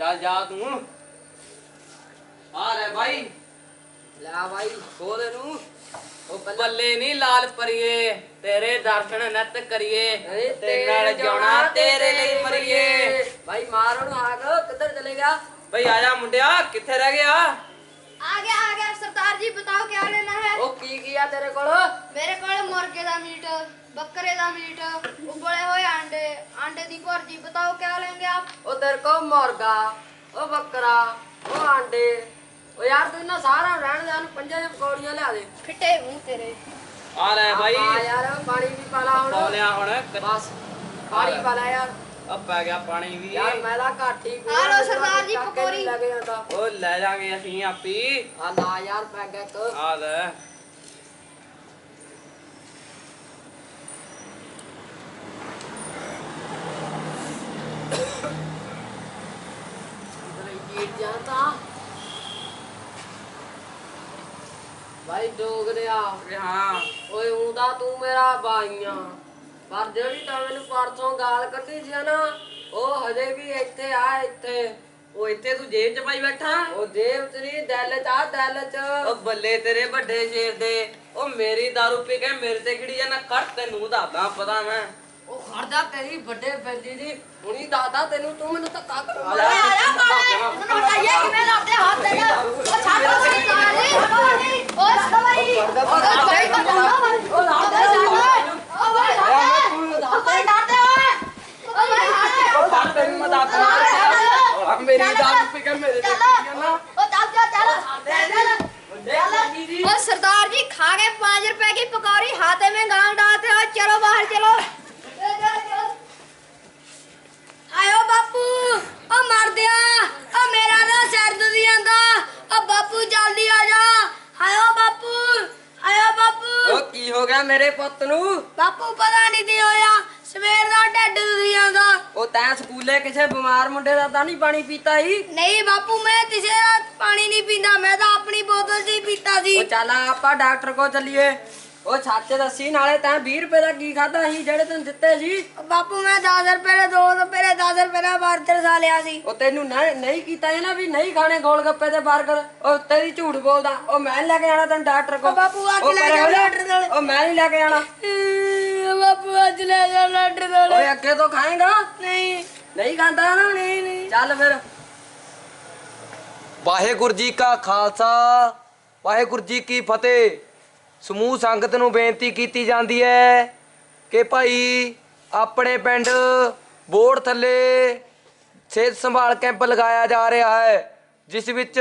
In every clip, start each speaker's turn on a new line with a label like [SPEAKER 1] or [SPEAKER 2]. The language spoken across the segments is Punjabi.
[SPEAKER 1] ਚੱਲ ਜਾ ਤੂੰ। ਆ ਲੈ ਬਾਈ।
[SPEAKER 2] ਲਾ ਬਾਈ ਖੋਦ ਨੂੰ ਉਹ ਬੱਲੇ
[SPEAKER 1] ਨਹੀਂ ਲਾਲ ਪਰੀਏ ਤੇਰੇ ਦਰਸ਼ਨ ਨਤ ਕਰੀਏ। ਤੇਰੇ ਨਾਲ ਜਾਣਾ ਤੇਰੇ ਲਈ ਮਰੀਏ।
[SPEAKER 2] ਬਾਈ ਮਾਰੋ ਨੂੰ ਆਗ ਕਿੱਧਰ ਚਲੇ ਗਿਆ?
[SPEAKER 1] ਬਈ ਆ ਜਾ ਮੁੰਡਿਆ ਕਿੱਥੇ ਰਹਿ ਗਿਆ?
[SPEAKER 3] ਆ ਗਿਆ
[SPEAKER 2] ਕੀ ਕੀ ਆ ਤੇਰੇ ਕੋਲ?
[SPEAKER 3] ਮੇਰੇ ਕੋਲ ਮੁਰਗੇ ਦਾ ਮੀਟ ਬੱਕਰੇ ਦਾ ਮੀਟ ਉਬਲੇ ਹੋਏ ਆਂਡੇ ਆਂਡੇ ਦੀ ਭੁਰਜੀ ਬਤਾਓ ਕਿਆ ਲੈਂਗੇ ਆਪ?
[SPEAKER 2] ਉਹ ਤੇਰੇ ਕੋਲ ਮੁਰਗਾ ਉਹ ਬੱਕਰਾ ਉਹ ਆਂਡੇ। ਉਹ ਯਾਰ ਤੂੰ ਨਾ ਸਾਰਾ ਰਹਿਣ ਦੇ ਨੂੰ ਪੰਜਾਂ ਪਕੌੜੀਆਂ ਲਿਆ ਦੇ।
[SPEAKER 3] ਫਿੱਟੇ ਮੂੰਹ ਤੇਰੇ।
[SPEAKER 1] ਆ ਲੈ ਭਾਈ
[SPEAKER 2] ਆ ਯਾਰ ਪਾਣੀ ਵੀ ਪਾ ਲਾ ਹੁਣ।
[SPEAKER 1] ਪਾ ਲਿਆ ਹੁਣ।
[SPEAKER 2] ਬਸ ਪਾਣੀ ਪਾ ਲੈ ਯਾਰ।
[SPEAKER 1] ਆ ਪੈ ਗਿਆ ਪਾਣੀ ਵੀ।
[SPEAKER 2] ਯਾਰ ਮੈਂ ਤਾਂ ਘੱਟ ਹੀ
[SPEAKER 3] ਆ
[SPEAKER 2] ਲੋ
[SPEAKER 3] ਸਰਦਾਰ ਜੀ ਪਕੌੜੀ।
[SPEAKER 2] ਲੈ
[SPEAKER 1] ਜਾਾਂਗੇ ਅਸੀਂ ਆਪੀ।
[SPEAKER 2] ਆ ਲਾ ਯਾਰ ਪੈ ਗਿਆ ਇੱਕ।
[SPEAKER 1] ਆ ਲੈ।
[SPEAKER 2] ਜੀਟ ਜਾਂਦਾ ਭਾਈ ਡੋਗਰਿਆ
[SPEAKER 1] ਹਾਂ।
[SPEAKER 2] ਓਏ ਹੁੰਦਾ ਤੂੰ ਮੇਰਾ ਬਾਈਆਂ। ਪਰ ਜਿਹੜੀ ਤਾਂ ਮੈਨੂੰ ਪਰਸੋਂ ਗਾਲ ਕੱਢੀ ਸੀ ਨਾ ਉਹ ਹਜੇ ਵੀ ਇੱਥੇ ਆ ਇੱਥੇ।
[SPEAKER 1] ਉਹ ਇੱਥੇ ਤੂੰ ਜੇਬ ਚ ਪਾਈ ਬੈਠਾ?
[SPEAKER 2] ਉਹ ਜੇਬ ਚ ਨਹੀਂ ਦਿਲ ਚ ਆ ਦਿਲ ਚ।
[SPEAKER 1] ਉਹ ਬੱਲੇ ਤੇਰੇ ਵੱਡੇ ਸ਼ੇਰ ਦੇ। ਉਹ ਮੇਰੀ ਦਾਰੂ ਪੀ ਕੇ ਮੇਰੇ ਤੇ ਕਿਹੜੀ ਜਾਣਾ ਕੱਟ ਤੈਨੂੰ ਦੱਸਦਾ ਪਤਾ ਮੈਂ।
[SPEAKER 2] ਉਹ ਖੜਦਾ ਤੇਰੀ ਵੱਡੇ ਬੈਲੀ ਦੀ ਹੁਣੀ ਦਾਦਾ ਤੈਨੂੰ ਤੂੰ ਮੈਨੂੰ ਧੱਕਾ ਕਰ
[SPEAKER 1] ਮਾਰਿਆ ਆਇਆ
[SPEAKER 3] ਮਾਰੇ ਮੈਨੂੰ ਬਤਾਈਏ ਕਿਵੇਂ ਲੜਦੇ ਹੱਥ ਤੇ ਉਹ ਛੱਡ ਉਹ ਨਹੀਂ ਲਾਲੀ ਹਵਾਲੀ ਉਹ ਸਵਾਈ ਉਹ ਕੋਈ ਪਤਾ ਉਹ ਲਾਦਾ ਉਹ ਵੇ ਲਾਦਾ ਉਹ ਕੋਈ ਡਰਦੇ ਹੋਏ
[SPEAKER 1] ਉਹ ਮੈਂ
[SPEAKER 3] ਹਾਰੇ ਉਹ ਬਾਤ ਤੈਨੂੰ ਮਜ਼ਾਕ ਕਰ ਹਮ ਮੇਰੀ ਦਾਦ ਪਿਕਰ ਮੇਰੇ ਤੇ ਨਾ ਉਹ ਚੱਲ ਜਾ ਚੱਲ ਚੱਲ ਉਹ ਸਰਦਾਰ ਜੀ ਖਾ
[SPEAKER 2] ਗਏ 5 ਰੁਪਏ ਦੀ ਪਕੌੜੀ ਪੁੱਤ ਨੂੰ?
[SPEAKER 3] ਬਾਪੂ ਪਤਾ ਨਹੀਂ ਕੀ ਹੋਇਆ। ਸਵੇਰ ਦਾ ਢਿੱਡ ਦੁਖੀ ਜਾਂਦਾ
[SPEAKER 2] ਉਹ ਤੈਂ ਸਕੂਲੇ ਕਿਸੇ ਬਿਮਾਰ ਮੁੰਡੇ ਦਾ ਤਾਂ ਨਹੀਂ ਪਾਣੀ ਪੀਤਾ ਸੀ?
[SPEAKER 3] ਨਹੀਂ ਬਾਪੂ ਮੈਂ ਕਿਸੇ ਦਾ ਪਾਣੀ ਨਹੀਂ ਪੀਂਦਾ। ਮੈਂ ਤਾਂ ਆਪਣੀ ਬੋਤਲ 'ਚ ਹੀ ਪੀਤਾ ਸੀ।
[SPEAKER 2] ਉਹ ਚੱਲ ਆਪਾਂ ਡਾਕਟਰ ਕੋਲ ਚੱਲੀਏ। ਉਹ ਸੱਚ ਦੱਸੀ ਨਾਲੇ ਤੈਂ 20 ਰੁਪਏ ਦਾ ਕੀ ਖਾਦਾ ਸੀ ਜਿਹੜੇ ਤੈਨੂੰ ਦਿੱਤੇ ਸੀ?
[SPEAKER 3] ਬਾਪੂ ਮੈਂ 10 ਰੁਪਏ ਦੇ 2 ਰੁਪਏ ਦੇ 10 ਰੁਪਏ ਦਾ ਬਰਗਰ ਖਾ ਲਿਆ ਸੀ।
[SPEAKER 2] ਉਹ ਤੈਨੂੰ ਨਹੀਂ ਨਹੀਂ ਕੀਤਾ ਇਹ ਨਾ ਵੀ ਨਹੀਂ ਖਾਣੇ ਗੋਲ ਗੱਪੇ ਤੇ 버ਗਰ ਉਹ ਤੇਰੀ ਝੂਠ ਬੋਲਦਾ। ਉਹ ਮੈਂ ਨੀ ਲੈ ਕੇ ਆਣਾ ਤੈਨੂੰ ਡਾਕਟਰ ਕੋਲ।
[SPEAKER 3] ਬਾਪੂ ਆ ਕੇ
[SPEAKER 2] ਉਹ
[SPEAKER 3] ਲੈ ਜਾ। ਡਾਕਟਰ ਕੋਲ।
[SPEAKER 2] ਉਹ ਮੈਂ ਨਹੀਂ ਲੈ ਕੇ ਆਣਾ
[SPEAKER 3] ਬਾਪੂ ਅੱਜ ਲੈ ਜਾ ਡਾਕਟਰ ਕੋਲ
[SPEAKER 2] ਓਏ ਅੱਗੇ ਤੋਂ ਖਾਏਗਾ?
[SPEAKER 3] ਨਹੀਂ।
[SPEAKER 2] ਨਹੀਂ ਖਾਂਦਾ ਨਾ? ਨਹੀਂ ਨਹੀਂ। ਚੱਲ ਫਿਰ।
[SPEAKER 4] ਵਾਹਿਗੁਰੂ ਜੀ ਕਾ ਖਾਲਸਾ। ਵਾਹਿਗੁਰੂ ਜੀ ਕੀ ਫਤਿਹ। ਸਮੂਹ ਸੰਗਤ ਨੂੰ ਬੇਨਤੀ ਕੀਤੀ ਜਾਂਦੀ ਹੈ ਕਿ ਭਾਈ ਆਪਣੇ ਪਿੰਡ ਬੋਰਡ ਥੱਲੇ ਸਿਹਤ ਸੰਭਾਲ ਕੈਂਪ ਲਗਾਇਆ ਜਾ ਰਿਹਾ ਹੈ, ਜਿਸ ਵਿੱਚ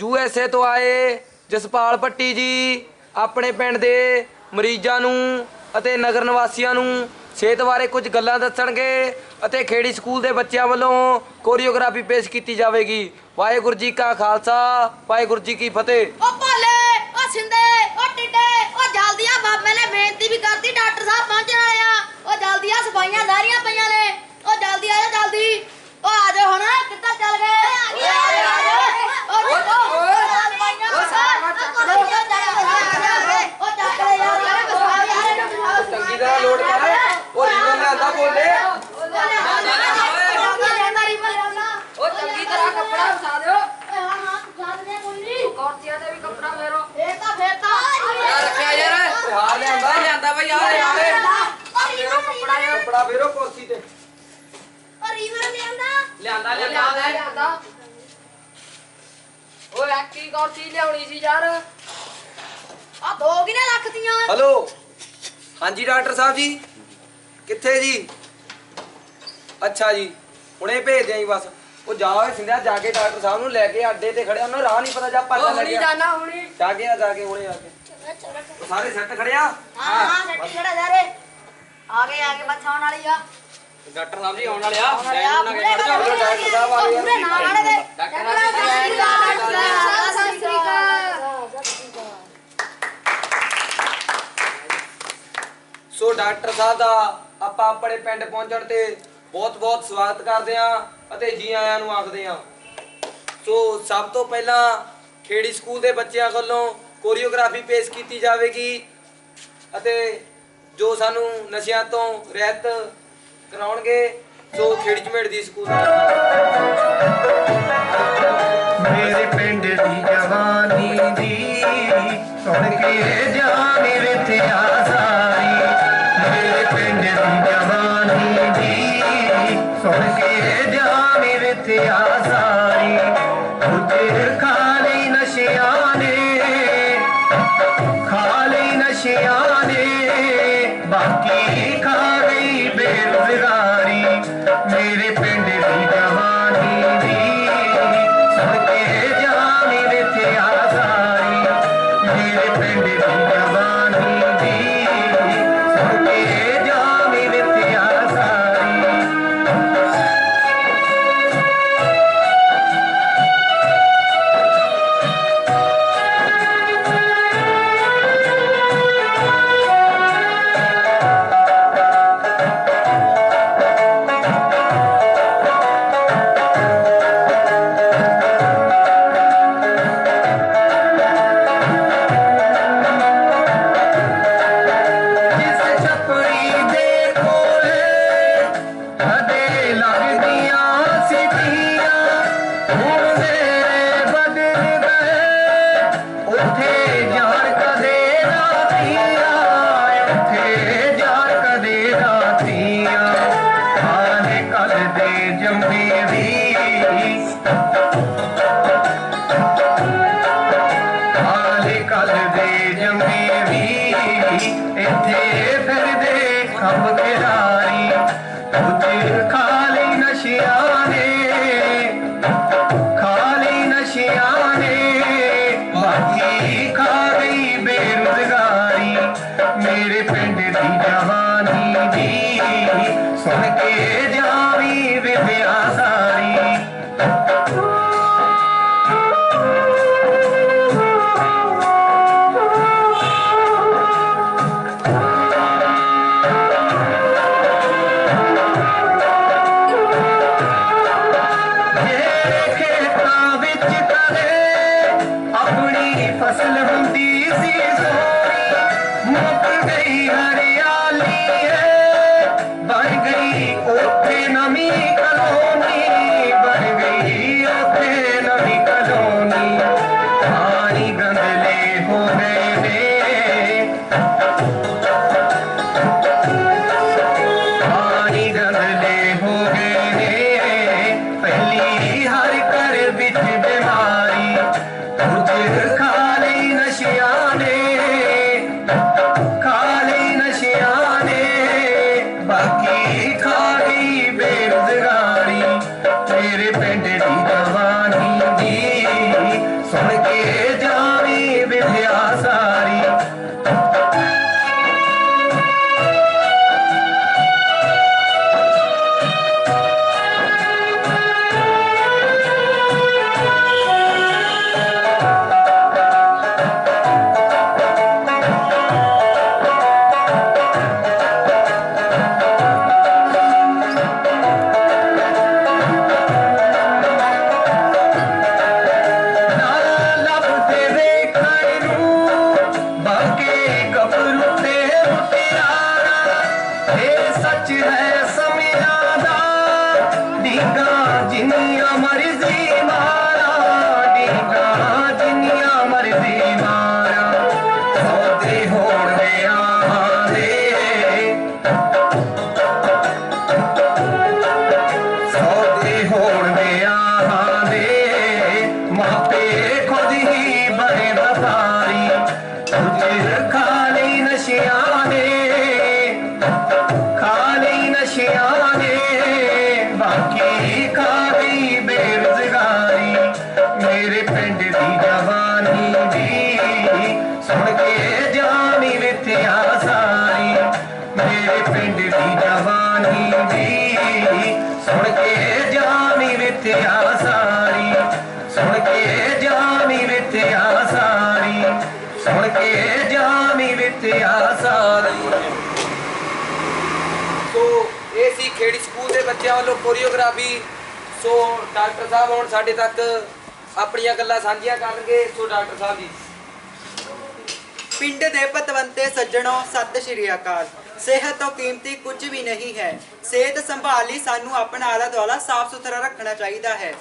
[SPEAKER 4] ਯੂ ਐੱਸ ਏ ਤੋਂ ਆਏ ਜਸਪਾਲ ਭੱਟੀ ਜੀ ਆਪਣੇ ਪਿੰਡ ਦੇ ਮਰੀਜ਼ਾਂ ਨੂੰ ਅਤੇ ਨਗਰ ਨਿਵਾਸੀਆਂ ਨੂੰ ਸਿਹਤ ਬਾਰੇ ਕੁਝ ਗੱਲਾਂ ਦੱਸਣਗੇ ਅਤੇ ਖੇੜੀ ਸਕੂਲ ਦੇ ਬੱਚਿਆਂ ਵੱਲੋਂ ਕੋਰੀਓਗ੍ਰਾਫੀ ਪੇਸ਼ ਕੀਤੀ ਜਾਵੇਗੀ। ਵਾਹਿਗੁਰੂ ਜੀ ਕਾ ਖਾਲਸਾ, ਵਾਹਿਗੁਰੂ ਜੀ ਕੀ ਫਤਿਹ।
[SPEAKER 3] ਓ ਭੋਲੇ, ਓ ਸਿੰਦੇ। ਓ ਟਿੱਡੇ ਓ ਜਲਦੀ ਆ ਬਾਬੇ ਨੇ ਬੇਨਤੀ ਵੀ ਕਰਤੀ ਡਾਕਟਰ ਸਾਹਿਬ ਪਹੁੰਚਣ ਵਾਲੇ ਆ। ਓ ਜਲਦੀ ਆ ਸਫਾਈਆਂ ਸਾਰੀਆਂ ਪਈਆਂ ਨੇ। ਓ ਜਲਦੀ ਆ ਜਾ ਜਲਦੀ। ਓ ਆ ਜਾ ਹੁਣ ਕਿੱਧਰ ਚੱਲ ਗਏ? ਓ ਆ ਜਾ ਓ ਓ ਓ ਸਾਰਾ ਚੱਕ ਲੋ ਓ ਚੱਕ ਲੈ ਯਾਰ
[SPEAKER 4] ਚੰਗੀ ਤਰ੍ਹਾਂ ਲੋਡ ਕਰ। ਉਹ ਰੀਵਨ ਲਿਆਂਦਾ ਬੋਲੇ
[SPEAKER 2] ਉਹ ਚੰਗੀ ਤਰ੍ਹਾਂ ਕੱਪੜਾ ਵਿਛਾ ਦਿਓ।
[SPEAKER 3] ਹਾਂ ਹਾਂ ਸਾਧ ਨੇ ਕੋਈ ਨਹੀਂ
[SPEAKER 2] ਕੁਰਸੀਆਂ ਤੇ ਵੀ ਕੱਪੜਾ ਫੇਰੋ
[SPEAKER 3] ਫੇਰ ਤਾਂ ਫੇਰ ਤਾਂ।
[SPEAKER 4] ਹਾਰ ਲਿਆਂਦਾ।
[SPEAKER 1] ਲਿਆਂਦਾ ਬਈ ਆ ਲੈ ਆ ਲੈ।
[SPEAKER 2] ਫੇਰੋ ਕੱਪੜਾ ਯਾਰ
[SPEAKER 4] ਕੱਪੜਾ ਫੇਰੋ ਕੁਰਸੀ ਤੇ।
[SPEAKER 3] ਓ ਰੀਵਰ ਲਿਆਂਦਾ।
[SPEAKER 1] ਲਿਆਂਦਾ
[SPEAKER 2] ਲਿਆਂਦਾ
[SPEAKER 1] ਲਿਆਂਦਾ
[SPEAKER 2] ਲਿਆਂਦਾ। ਓਏ ਐਕੀ ਕੁਰਸੀ ਲਿਆਉਣੀ ਸੀ ਯਾਰ?
[SPEAKER 3] ਆ ਦੋ ਕਿਨੇ ਰੱਖਤੀਆਂ?
[SPEAKER 4] ਹੈਲੋ? ਹਾਂਜੀ ਡਾਕਟਰ ਸਾਹਿਬ ਜੀ। ਕਿੱਥੇ ਜੀ? ਅੱਛਾ ਜੀ ਹੁਣੇ ਭੇਜ ਦਿਆਂ ਜੀ ਬਸ। ਉਹ ਜਾ ਸਿੰਧਿਆ ਜਾ ਕੇ ਡਾਕਟਰ ਸਾਹਿਬ ਨੂੰ ਲੈ ਕੇ ਅੱਡੇ ਤੇ ਖੜਿਆ ਉਹਨੂੰ ਰਾਹ ਨਹੀਂ ਪਤਾ ਜਾ
[SPEAKER 2] ਹੁਣੀ
[SPEAKER 4] ਲੱਗਿਆ।
[SPEAKER 2] ਜਾਣਾ ਹੁਣੀ।
[SPEAKER 4] ਜਾ ਕੇ ਆ ਜਾ ਕੇ ਹੁਣੇ ਆ ਕੇ। ਸਾਰੇ ਸੈੱਟ ਖੜਿਆ
[SPEAKER 3] ਹਾਂ ਹਾਂ ਸੱਟੀ ਖੜਾ ਜਾ ਰੇ ਆਗੇ ਆਗੇ ਬਚਾਉਣ ਵਾਲੀ ਆ।
[SPEAKER 1] ਡਾਕਟਰ ਸਾਹਿਬ ਜੀ ਆਉਣ ਵਾਲੇ ਆ।
[SPEAKER 3] ਆਉਣ ਵਾਲੇ ਆ।
[SPEAKER 1] ਲਾਈਨ ਬਣਾ ਕੇ ਖੜ ਜਾਓ।
[SPEAKER 4] ਡਾਕਟਰ ਸਾਹਿਬ ਆ ਗਏ ਆ।
[SPEAKER 3] ਪੂਰੇ ਨਾਲ ਵਾਲੇ ਦੇ
[SPEAKER 1] ਡਾਕਟਰ ਸਾਹਿਬ ਜੀ
[SPEAKER 3] ਸਤਿ ਸ੍ਰੀ ਅਕਾਲ
[SPEAKER 4] ਸੋ ਡਾਕਟਰ ਸਾਹਿਬ ਦਾ ਆਪਾਂ ਆਪਣੇ ਪਿੰਡ ਪਹੁੰਚਣ ਤੇ ਬਹੁਤ ਬਹੁਤ ਸਵਾਗਤ ਕਰਦੇ ਹਾਂ ਅਤੇ ਜੀ ਆਇਆਂ ਨੂੰ ਆਖਦੇ ਹਾਂ। ਸੋ ਸਭ ਤੋਂ ਪਹਿਲਾਂ ਖੇੜੀ ਸਕੂਲ ਦੇ ਬੱਚਿਆਂ ਵੱਲੋਂ ਕੋਰੀਓਗ੍ਰਾਫੀ ਪੇਸ਼ ਕੀਤੀ ਜਾਵੇਗੀ ਅਤੇ ਜੋ ਸਾਨੂੰ ਨਸ਼ਿਆਂ ਤੋਂ ਰਹਿਤ ਕਰਾਉਣਗੇ, ਸੋ ਖੇੜੀ ਝਮੇੜ ਦੀ ਸਕੂਲ
[SPEAKER 5] ਮੇਰੇ ਪਿੰਡ ਦੀ ਜਵਾਨੀ ਦੀ, ਸੁਣ ਕੇ ਜਾਣੀ ਵਿਥਿਆ ਸਾਰੀ। ਮੇਰੇ ਪਿੰਡ ਦੀ ਜਵਾਨੀ ਦੀ, ਸੁਣ ਕੇ ਜਾਣੀ ਵਿਥਿਆ ਸਾਰੀ। ਇੱਥੇ ਫਿਰਦੇ ਖੰਭ ਕਿਰਾਰੀ ਕੁਝ ਖਾਲੀ ਨਸ਼ਿਆਂ ਨੇ। ਖਾਲੀ ਨਸ਼ਿਆਂ ਨੇ ਬਾਕੀ ਖਾ ਗਈ ਬੇਰੁਜ਼ਗਾਰੀ। ਮੇਰੇ ਪਿੰਡ ਦੀ ਜਵਾਨੀ ਦੀ ਸੁਣ ਕੇ ਜਾਵੀ ਵਿਦਿਆ
[SPEAKER 4] ਖੇੜੀ ਸਕੂਲ ਦੇ ਬੱਚਿਆਂ ਵੱਲੋਂ ਕੋਰੀਓਗ੍ਰਾਫੀ, ਸੋ ਡਾਕਟਰ ਸਾਹਿਬ ਹੁਣ ਸਾਡੇ ਤੱਕ ਆਪਣੀਆਂ ਗੱਲਾਂ ਸਾਂਝੀਆਂ ਕਰਨਗੇ। So doctor Sahib ji.
[SPEAKER 6] ਪਿੰਡ ਦੇ ਪਤਵੰਤੇ ਸੱਜਣੋ, ਸਤਿ ਸ਼੍ਰੀ ਅਕਾਲ। ਸਿਹਤ ਤੋਂ ਕੀਮਤੀ ਕੁਝ ਵੀ ਨਹੀਂ ਹੈ। ਸਿਹਤ ਸੰਭਾਲ ਲਈ ਸਾਨੂੰ ਆਪਣਾ ਆਲਾ ਦੁਆਲਾ ਸਾਫ਼ ਸੁਥਰਾ ਰੱਖਣਾ ਚਾਹੀਦਾ ਹੈ।